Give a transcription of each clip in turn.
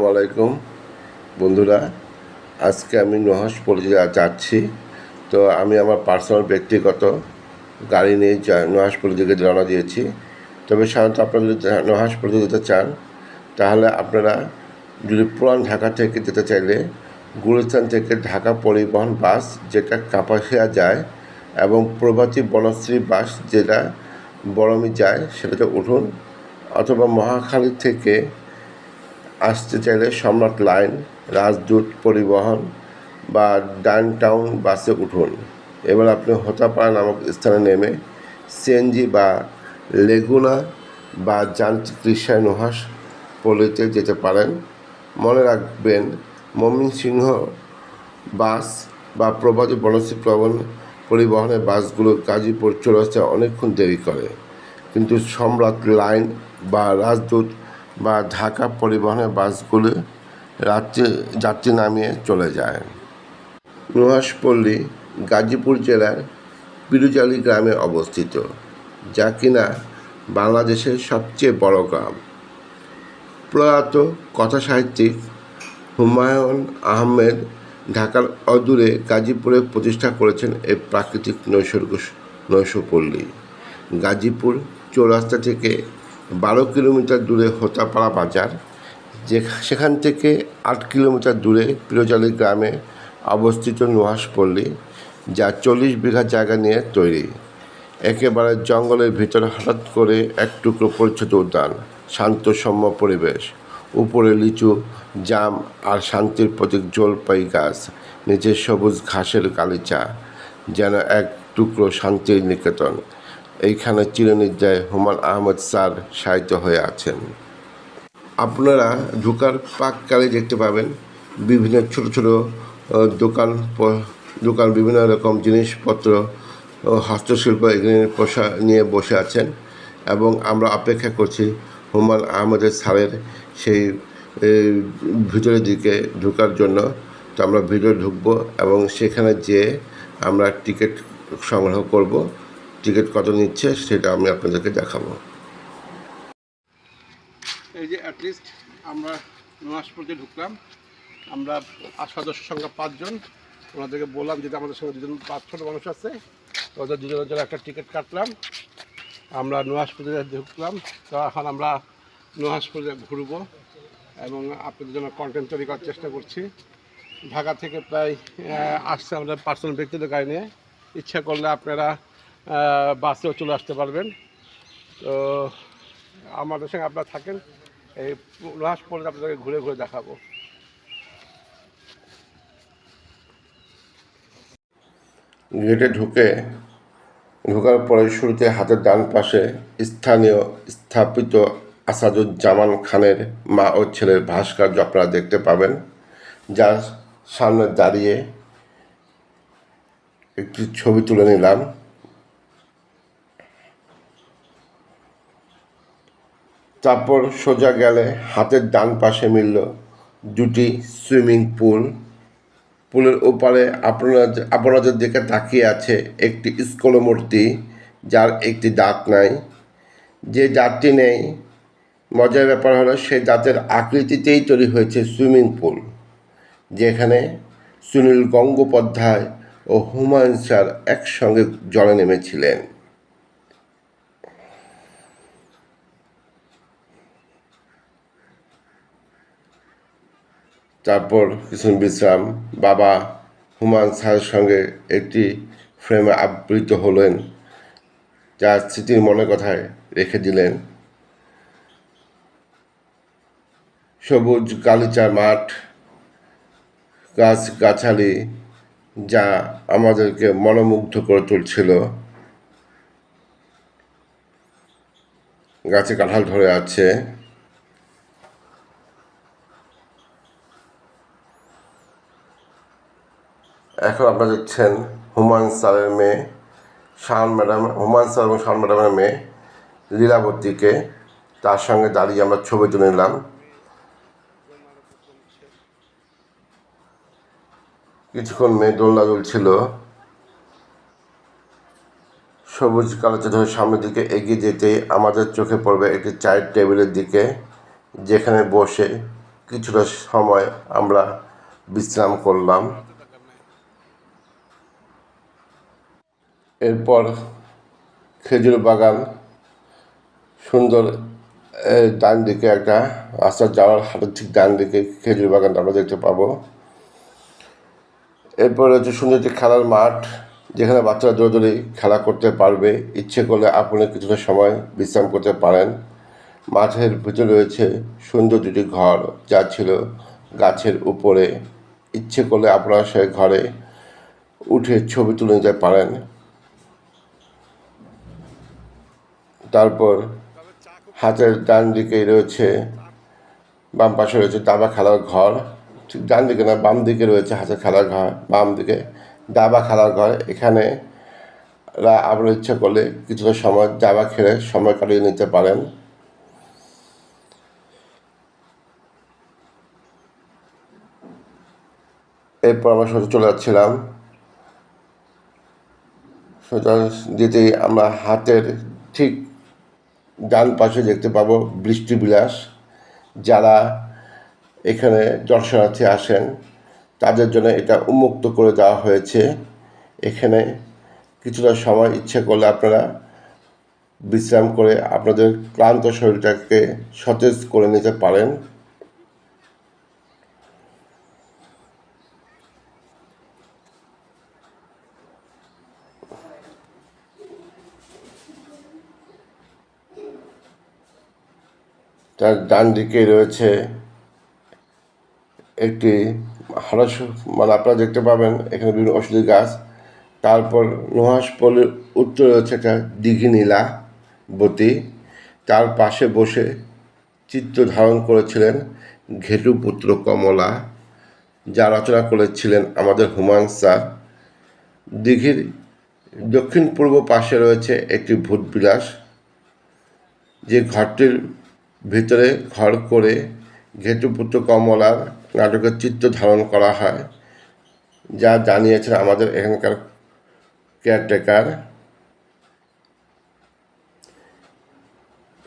আসসালামু আলাইকুম। বন্ধুরা, আজকে আমি নহস পল্লী যাচ্ছি। তো আমি আমার পার্সোনাল ব্যক্তিগত গাড়ি নিয়ে নহস পল্লী দিকে রওনা দিয়েছি। তবে সাধারণত আপনারা যদি নহস পল্লী যেতে চান, তাহলে আপনারা যদি পুরান ঢাকা থেকে যেতে চাইলে গুলিস্তান থেকে ঢাকা পরিবহন বাস যেটা কাপাসিয়া যায় এবং প্রভাতী বনশ্রী বাস যেটা বরমি যায় সেটাতে উঠুন। অথবা মহাখালী থেকে আসতে চাইলে সম্রাট লাইন, রাজদূত পরিবহন বা ডাউন টাউন বাসে উঠুন। এবার আপনি হতাপাড়া নামক স্থানে নেমে সিএনজি বা লেগুনা বা যান্ত্রিক রিক্সায় নুহাস পল্লীতে যেতে পারেন। মনে রাখবেন, ময়মনসিংহ বাস বা প্রভাতী বনশ্রী প্রবণ পরিবহনের বাসগুলো গাজীপুর চৌরাস্তা অনেকক্ষণ দেরি করে। কিন্তু সম্রাট লাইন বা রাজদূত বা ঢাকা পরিবহনের বাসগুলো রাত্রে যাত্রী নামিয়ে চলে যায়। নুহাসপল্লী গাজীপুর জেলার পিরুজালি গ্রামে অবস্থিত, যা কিনা বাংলাদেশের সবচেয়ে বড় গ্রাম। প্রয়াত কথাসাহিত্যিক হুমায়ুন আহমেদ ঢাকার অদূরে গাজীপুরে প্রতিষ্ঠা করেছেন এই প্রাকৃতিক নৈসর্গ নৈশপল্লী। গাজীপুর চৌরাস্তা থেকে বারো কিলোমিটার দূরে হোতাপাড়া বাজার যে সেখান থেকে আট কিলোমিটার দূরে পিরোজালি গ্রামে অবস্থিত নুহাসপল্লী যা চল্লিশ বিঘা জায়গা নিয়ে তৈরি। একেবারে জঙ্গলের ভিতরে হঠাৎ করে এক টুকরো পরিচ্ছদ উদ্যান, শান্ত সৌম্য পরিবেশ, উপরে লিচু, জাম আর শান্তির প্রতীক জলপাই গাছ, নিচে সবুজ ঘাসের গালিচা, যেন এক টুকরো শান্তির নিকেতন। এইখানে চিরনির্জয় হুমায়ুন আহমদ স্যার সাহিত্য হয়ে আছেন। আপনারা ঢোকার পাককালে দেখতে পাবেন বিভিন্ন ছোট ছোট দোকান দোকান বিভিন্ন রকম জিনিসপত্র হস্তশিল্প এগুলি পোশা নিয়ে বসে আছেন এবং আমরা অপেক্ষা করছি হুমায়ুন আহমেদের স্যারের সেই ভিতরের দিকে ঢোকার জন্য। তো আমরা ভিতরে ঢুকবো এবং সেখানে যেয়ে আমরা টিকিট সংগ্রহ করব। টিকিট কত নিচ্ছে সেটা আমি আপনাদেরকে দেখাবো। এই যে অ্যাটলিস্ট আমরা নয়াজপুরতে ঢুকলাম। আমরা সদস্য সংখ্যা পাঁচজন। ওনাদেরকে বললাম যে আমাদের সঙ্গে দুজন পাঁচ ছোটো মানুষ আছে ওদের দুজনের জন্য একটা টিকিট কাটলাম। আমরা নয়াজপুরে ঢুকলাম। তো এখন আমরা নয়াজপুরে ঘুরবো এবং আপনাদের জন্য কন্টেন্ট তৈরি করার চেষ্টা করছি। ঢাকা থেকে প্রায় আসছে আমাদের পার্সোনাল ব্যক্তিগত গাড়ি নিয়ে। ইচ্ছা করলে আপনারা বাসেও চলে আসতে পারবেন। তো আমাদের সঙ্গে আপনারা থাকেন, এই লাস্ট পর্যন্ত আপনাদেরকে ঘুরে ঘুরে দেখাবো। গেটে ঢুকে, ঢোকার পরে শুরুতে হাতের ডান পাশে স্থানীয় স্থাপিত আসাদুজ্জামান খানের মা ও ছেলের ভাস্কর্য আপনারা দেখতে পাবেন, যার সামনে দাঁড়িয়ে একটি ছবি তুলে নিলাম। তারপর সোজা গেলে হাতের ডান পাশে মিলল দুটি সুইমিং পুল। পুলের ওপারে আপনারা আপনাদের দিকে তাকিয়ে আছে একটি স্কলমূর্তি যার একটি দাঁত নাই। যে দাঁতটি নেই, মজার ব্যাপার হলো সেই দাঁতের আকৃতিতেই তৈরি হয়েছে সুইমিং পুল, যেখানে সুনীল গঙ্গোপাধ্যায় ও হুমায়ুন স্যার একসঙ্গে জলে নেমেছিলেন। তারপর কিছু বিশ্রাম, বাবা হুমায়ুন স্যারের সঙ্গে একটি ফ্রেমে আবৃত হলেন, যা স্মৃতির মনে কথায় রেখে দিলেন। সবুজ গালিচা মাঠ গাছ গাছালি যা আমাদেরকে মনোমুগ্ধ করে তুলছিল। গাছে কাঁঠাল ধরে আছে। এখন আপনারা দেখছেন হুমায়ুন স্যারের মেয়ে শাহান ম্যাডাম, হুমায়ুন স্যার এবং শাহান ম্যাডামের মেয়ে লীলাবতীকে তার সঙ্গে দাঁড়িয়ে আমরা ছবি তুলে নিলাম। কিছুক্ষণ মেয়ে দোলনা দুলছিল। সবুজ কালোচে ধরে সামনের দিকে এগিয়ে যেতেই আমাদের চোখে পড়বে একটি চায়ের টেবিলের দিকে, যেখানে বসে কিছুটা সময় আমরা বিশ্রাম করলাম। এরপর খেজুর বাগান, সুন্দর ডান দিকে একটা রাস্তা, যাওয়ার হাটের ঠিক ডান দিকে খেজুর বাগানটা আমরা দেখতে পাবো। এরপর হচ্ছে সুন্দর একটি খেলার মাঠ, যেখানে বাচ্চারা দৌড়ে দৌড়ে খেলা করতে পারবে। ইচ্ছে করলে আপনি কিছুটা সময় বিশ্রাম করতে পারেন। মাঠের ভিতরে রয়েছে সুন্দর দুটি ঘর, যা ছিল গাছের উপরে। ইচ্ছে করলে আপনারা সেই ঘরে উঠে ছবি তুলে নিতে পারেন। তারপর হাতের ডান দিকে রয়েছে, বাম পাশে রয়েছে দাবা খেলার ঘর। ঠিক ডান দিকে না, বাম দিকে রয়েছে হাতের খেলার ঘর, বাম দিকে দাবা খেলার ঘর। এখানে রা আপনার ইচ্ছা করলে কিছুটা সময় দাবা খেলে সময় কাটিয়ে নিতে পারেন। এরপর আমরা সোজা চলে যাচ্ছিলাম। সোজা যেতেই আমরা হাতের ঠিক ডান পাশে দেখতে পাবো বৃষ্টি বিলাস যারা এখানে দর্শনার্থী আসেন, তাদের জন্য এটা উন্মুক্ত করে দেওয়া হয়েছে। এখানে কিছুটা সময় ইচ্ছে করলে আপনারা বিশ্রাম করে আপনাদের ক্লান্ত শরীরটাকে সতেজ করে নিতে পারেন। তার ডান দিকে রয়েছে একটি হরস মানে আপনারা দেখতে পাবেন, এখানে বিভিন্ন ওষুধি গাছ। তারপর নুহাসপল্লির উত্তরে রয়েছে একটা দিঘি নীলা বতী তার পাশে বসে চিত্র ধারণ করেছিলেন ঘেটুপুত্র কমলা। যা রচনা করেছিলেন আমাদের হুমায়ুন স্যার। দিঘির দক্ষিণ পূর্ব পাশে রয়েছে একটি ভূতবিলাস। যে ঘরটির ভিতরে ঘর করে ঘেটুপুত্র কমলার নাটকের চিত্র ধারণ করা হয়, যা জানিয়েছেন আমাদের এখানকার কেয়ারটেকার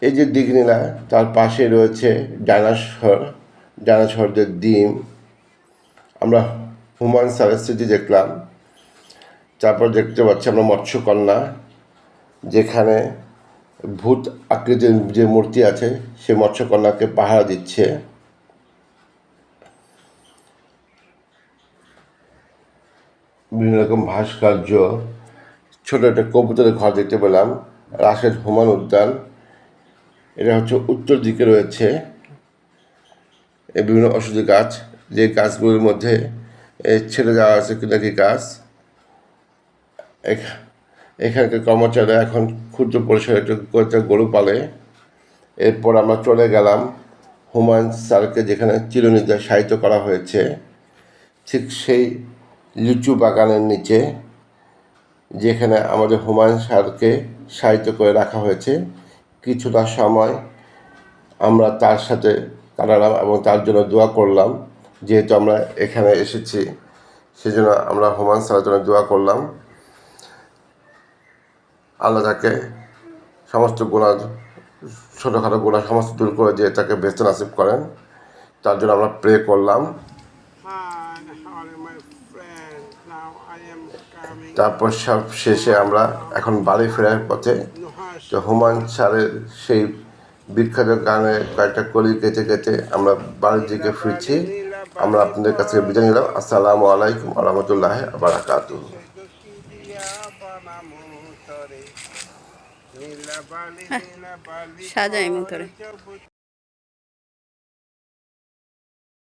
এই যে দিঘনীলা, তার পাশে রয়েছে ডাইনাসর, ডাইনাসরদের ডিম। আমরা হুমায়ুন স্যারের স্মৃতি দেখলাম। তারপর দেখতে পাচ্ছি আমরা মৎস্যকন্যা, যেখানে ভূত আকৃতির যে মূর্তি আছে, সে মৎস্যকন্যাকে পাহারা দিচ্ছে। বিভিন্ন রকম ভাস্কর্য, ছোট একটা কবুতরের ঘর দেখতে পেলাম, রাশেদ হুমান উদ্যান। এটা হচ্ছে উত্তর দিকে রয়েছে। বিভিন্ন ওষুধি গাছ, যে গাছগুলোর মধ্যে ছেড়ে যাওয়া আছে কি গাছ। এখানকার কর্মচারীরা এখন ক্ষুদ্র পরিসরে একটু কয়েকটা গরু পালে। এরপর আমরা চলে গেলাম হুমায়ুন স্যারকে, যেখানে চিরনিদ্রা সাহিত্য করা হয়েছে। ঠিক সেই লিচু বাগানের নিচে, যেখানে আমাদের হুমায়ুন স্যারকে সাহিত্য করে রাখা হয়েছে। কিছুটা সময় আমরা তার সাথে কাটালাম এবং তার জন্য দোয়া করলাম। যেহেতু আমরা এখানে এসেছি, সেজন্য আমরা হুমায়ুন স্যারের জন্য দোয়া করলাম। আল্লাহ তাকে সমস্ত গুণা ছোটোখাটো গুণা সমস্ত দূর করে দিয়ে তাকে ব্যস্ত নাসিব করেন। তার জন্য আমরা প্রে করলাম. তারপর সব শেষে আমরা এখন বাড়ি ফেরার পথে তো হুমায়ুন স্যারের সেই বিখ্যাত গানে কয়েকটা কলি কেটে কেটে আমরা বাড়ির দিকে ফিরছি। আমরা আপনাদের কাছে বিদায় নিলাম। আসসালামু আলাইকুম আহমতুল্লাহ বারাকাতু সাজাই মতো রে।